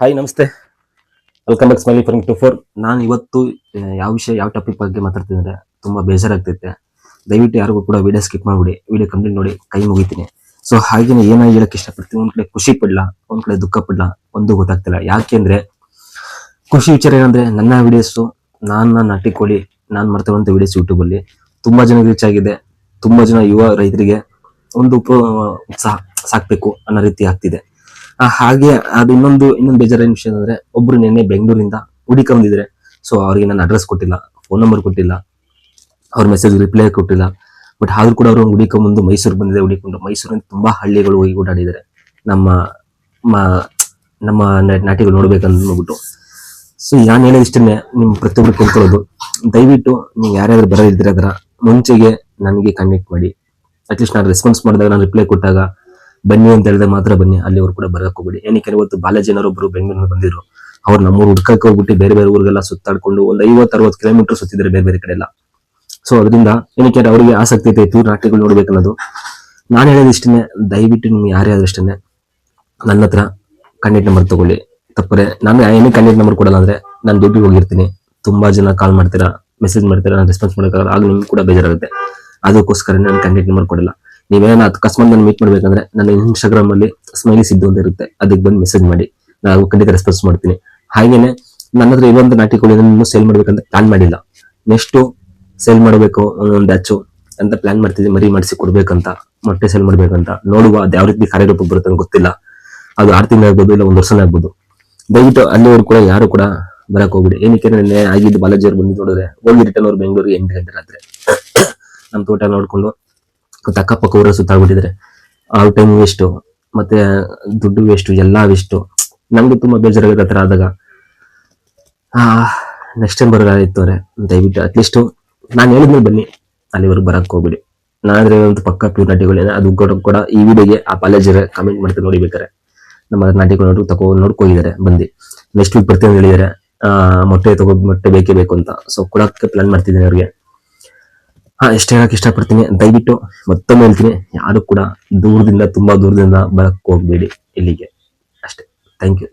Hi ನಮಸ್ತೆ. Welcome back smiley from two four ನಾನು ಇವತ್ತು ಯಾವ ವಿಷಯ, ಯಾವ ಟಾಪಿಕ್ ಬಗ್ಗೆ ಮಾತಾಡ್ತಿದ್ರೆ ತುಂಬಾ ಬೇಜಾರಾಗ್ತೈತೆ. ದಯವಿಟ್ಟು ಯಾರಿಗೂ ಕೂಡ ವಿಡಿಯೋ ಸ್ಕಿಪ್ ಮಾಡಿಬಿಡಿ. ವಿಡಿಯೋ ಕಂಪ್ಲೀಟ್ ನೋಡಿ, ಕೈ ಮುಗಿತೀನಿ. ಸೊ ಹಾಗೇನೆ ಏನಾಗಿ ಹೇಳಕ್ ಇಷ್ಟಪಡ್ತೀನಿ? ಒಂದ್ ಕಡೆ ಖುಷಿ ಪಡ್ಲಾ, ಒಂದ್ ಕಡೆ ದುಃಖ ಪಡ್ಲಾ, ಒಂದು ಗೊತ್ತಾಗ್ತಿಲ್ಲ. ಯಾಕೆಂದ್ರೆ ಖುಷಿ ವಿಚಾರ ಏನಂದ್ರೆ, ನನ್ನ ವಿಡಿಯೋಸ್ ನಾನು ನಾಟಿಕೊಳ್ಳಿ ನಾನು ಮಾಡ್ತಿರುವಂತ ವಿಡಿಯೋಸ್ ಯೂಟ್ಯೂಬ್ ಅಲ್ಲಿ. ತುಂಬಾ ಜನ ರೀಚ್ ಆಗಿದೆ. ತುಂಬಾ ಜನ ಯುವ ರೈತರಿಗೆ ಒಂದು ಉಪ- ಉತ್ಸಾಹ ಸಾಕ್ಬೇಕು ಅನ್ನೋ ರೀತಿ ಆಗ್ತಿದೆ. ಹಾಗೆ ಅದು ಇನ್ನೊಂದು ಇನ್ನೊಂದು ಬೇಜಾರಿನ ವಿಷಯ ಅಂದ್ರೆ ಒಬ್ರು ನಿನ್ನೆ ಬೆಂಗಳೂರಿಂದ ಹುಡಿಕೊಂಡಿದ್ರೆ ಸೊ ಅವ್ರಿಗೆ ನಾನು ಅಡ್ರೆಸ್ ಕೊಟ್ಟಿಲ್ಲ ಫೋನ್ ನಂಬರ್ ಕೊಟ್ಟಿಲ್ಲ, ಅವ್ರ ಮೆಸೇಜ್ ರಿಪ್ಲೈ ಕೊಟ್ಟಿಲ್ಲ. ಬಟ್ ಆದ್ರೂ ಕೂಡ ಅವರು ಹುಡಿಕೊಂಬಂದು ಮೈಸೂರು ಬಂದಿದೆ ಹುಡಿಕೊಂಡು ಮೈಸೂರಿನ ತುಂಬಾ ಹಳ್ಳಿಗಳು ಹೋಗಿ ಓಡಾಡಿದ್ದಾರೆ. ನಮ್ಮ ನಮ್ಮ ನಾಟಿಗಳು ನೋಡ್ಬೇಕಂದ್ಬಿಟ್ಟು ಸೊ ನಾನು ಹೇಳೋದು ಇಷ್ಟನ್ನೇ ನಿಮ್ ಪ್ರತಿಯೊಬ್ರು ಕೇಳ್ಕೊಳ್ಳೋದು. ದಯವಿಟ್ಟು ನೀವು ಯಾರ್ಯಾದ್ರು ಬರೋದಿದ್ರೆ ಅದರ ಮುಂಚೆಗೆ ನನಗೆ ಕನೆಕ್ಟ್ ಮಾಡಿ. ಅಟ್ಲೀಸ್ಟ್ ನಾನು ರೆಸ್ಪಾನ್ಸ್ ಮಾಡಿದಾಗ, ನಾನು ರಿಪ್ಲೈ ಕೊಟ್ಟಾಗ ಬನ್ನಿ ಅಂತ ಹೇಳಿದ್ರೆ ಮಾತ್ರ ಬನ್ನಿ, ಅಲ್ಲಿ ಅವ್ರು ಕೂಡ ಬರಕ್ ಹೋಗ್ಬೇಡಿ. ಏನಕ್ಕೆ ಇವತ್ತು ಒಬ್ಬರು ಬೆಂಗಳೂರಿನ ಬಂದಿದ್ರು, ಅವ್ರು ನಮ್ಮೂರು ಹುಡ್ಕಕ್ಕೆ ಹೋಗ್ಬಿಟ್ಟು ಬೇರೆ ಬೇರೆ ಊರಿಗೆಲ್ಲ ಸುತ್ತಾಡ್ಕೊಂಡು ಒಂದು ಐವತ್ತು ಅರವತ್ತು ಕಿಲೋಮೀಟರ್ ಸುತ್ತಿದ್ರೆ ಬೇರೆ ಬೇರೆ ಕಡೆ ಎಲ್ಲ ಸೊ ಅದರಿಂದ ಏನಕ್ಕೆ ಅವ್ರಿಗೆ ಆಸಕ್ತಿ ಐತೆ ನಾಟ್ಯಗಳು ನೋಡ್ಬೇಕನ್ನೋದು. ನಾನು ಹೇಳೋದು ಇಷ್ಟನೇ ದಯವಿಟ್ಟು ನಿಮ್ಗೆ ಯಾರೇ ಅಷ್ಟೇ ನನ್ನ ಹತ್ರ ಕಂಟೆಂಟ್ ನಂಬರ್ ತಗೊಳ್ಳಿ. ತಪ್ಪರೆ, ನಾನು ಏನೇ ಕಂಡೆಕ್ಟ್ ನಂಬರ್ ಕೊಡಲ್ಲ ಅಂದ್ರೆ ನಾನು ಡ್ಯೂಟಿಗೆ ಹೋಗಿರ್ತೀನಿ. ತುಂಬಾ ಜನ ಕಾಲ್ ಮಾಡ್ತೀರಾ ಮೆಸೇಜ್ ಮಾಡ್ತೀರಾ, ನಾನು ರೆಸ್ಪಾನ್ಸ್ ಮಾಡೋಕ್ಕಾಗಲ್ಲ ಆಗ ನಿಮ್ಗೆ ಕೂಡ ಬೇಜಾರಾಗುತ್ತೆ. ಅದಕ್ಕೋಸ್ಕರ ನಾನು ಕಂಟೆಂಟ್ ನಂಬರ್ ಕೊಡಲ್ಲ. ನೀವೇನ ಅಕಸ್ಮಾತ್ ನಾನು ಮೀಟ್ ಮಾಡ್ಬೇಕಂದ್ರೆ ನನ್ನ ಇನ್ಸ್ಟಾಗ್ರಾಮ್ ಅಲ್ಲಿ ಸ್ಮೈಲಿ ಸಿದ್ದು ಅಂತ ಇರುತ್ತೆ. ಅದಕ್ಕೆ ಬಂದು ಮೆಸೇಜ್ ಮಾಡಿ. ನಾವು ಖಂಡಿತ ರೆಸ್ಪಾನ್ಸ್ ಮಾಡ್ತೀನಿ. ಹಾಗೇನೆ ನನ್ನ ಹತ್ರ ಇರುವಂತ ನಾಟಿಗಳು ಇನ್ನೂ ಸೇಲ್ ಮಾಡ್ಬೇಕಂತ ಪ್ಲಾನ್ ಮಾಡಿಲ್ಲ. ನೆಕ್ಸ್ಟ್ ಸೇಲ್ ಮಾಡಬೇಕು ಒಂದೊಂದು ಬ್ಯಾಚು ಅಂತ ಪ್ಲಾನ್ ಮಾಡ್ತಿದ್ವಿ ಮರಿ ಮಾಡಿಸಿ ಕೊಡ್ಬೇಕಂತ, ಮೊಟ್ಟೆ ಸೇಲ್ ಮಾಡ್ಬೇಕಂತ. ನೋಡುವ ಅದು ಯಾವ ರೀತಿ ಕಾರ್ಯರೂಪ ಬರುತ್ತೆ ಅಂತ ಗೊತ್ತಿಲ್ಲ. ಅದು ಆರು ತಿಂಗಳು ಆಗ್ಬೋದು ಇಲ್ಲ ಒಂದು ವರ್ಷನೇ ಆಗ್ಬೋದು. ದಯವಿಟ್ಟು ಅಲ್ಲಿವರೆಗೂ ಕೂಡ ಯಾರು ಕೂಡ ಬರಕ್ ಹೋಗ್ಬಿಡಿ. ಏನಕ್ಕೆ ನೆನ್ನೆ ಆಗಿದ್ದು ಬಾಲಾಜಿಯವ್ರು ಬಂದು ನೋಡಿದ್ರೆ ಹೋಗಿ ರಿಟರ್ನ್ ಅವ್ರು ಬೆಂಗಳೂರಿಗೆ ಎಂಟು ಗಂಟೆ ರಾತ್ರಿ. ನಮ್ಮ ತೋಟ ನೋಡ್ಕೊಂಡು ಮತ್ತೆ ಅಕ್ಕಪಕ್ಕ ಊರ ಸುತ್ತಾಡ್ಬಿಟ್ಟಿದ್ರೆ. ಅವ್ರ ಟೈಮ್ ವೇಸ್ಟು ಮತ್ತೆ ದುಡ್ಡು ವೇಸ್ಟು ಎಲ್ಲಾ ವೇಸ್ಟು ನಮ್ಗೆ ತುಂಬಾ ಬೇಜಾರಾಗುತ್ತೆ ಥರ ಆದಾಗ. ನೆಕ್ಸ್ಟ್ ಟೈಮ್ ಬರೋದಾಗಿತ್ತು ಅವ್ರೆ, ದಯವಿಟ್ಟು ಅಟ್ಲೀಸ್ಟ್ ನಾನು ಹೇಳಿದ್ಮೇಲೆ ಬನ್ನಿ. ಅಲ್ಲಿವರೆಗೆ ಬರಕ್ ಹೋಗ್ಬಿಡಿ. ನಾನಾದ್ರೆ ಒಂದು ಪಕ್ಕ ಪ್ಯೂರ್ ಅದು ಕೂಡ ಕೂಡ ಈ ವಿಡಿಯೋಗೆ ಆ ಕಾಲೇಜ್ ಕಮೆಂಟ್ ಮಾಡ್ತಾರೆ ನೋಡಿಬೇಕಾರೆ. ನಮ್ಮ ನಾಟಿಗಳು ತಗೋ ನೋಡ್ಕೊಂಡಿದ್ದಾರೆ ಬಂದು. ನೆಕ್ಸ್ಟ್ ವೀಕ್ ಬರ್ತೀನಿ ಹೇಳಿದ್ದಾರೆ ಮೊಟ್ಟೆ ತಗೋ, ಮೊಟ್ಟೆ ಬೇಕೇ ಬೇಕು ಅಂತ. ಸೊ ಕೊಡಕ್ಕೆ ಪ್ಲಾನ್ ಮಾಡ್ತಿದ್ದೀನಿ ಅವ್ರಿಗೆ. ಹಾ ಇಷ್ಟ ಹೇಳಕ್ ಇಷ್ಟಪಡ್ತೀನಿ. ದಯವಿಟ್ಟು ಮತ್ತೊಮ್ಮೆ ಹೇಳ್ತೀನಿ, ಯಾರು ಕೂಡ ದೂರದಿಂದ, ತುಂಬಾ ದೂರದಿಂದ ಬರಕ್ ಹೋಗ್ಬೇಡಿ ಇಲ್ಲಿಗೆ. ಅಷ್ಟೇ. Thank you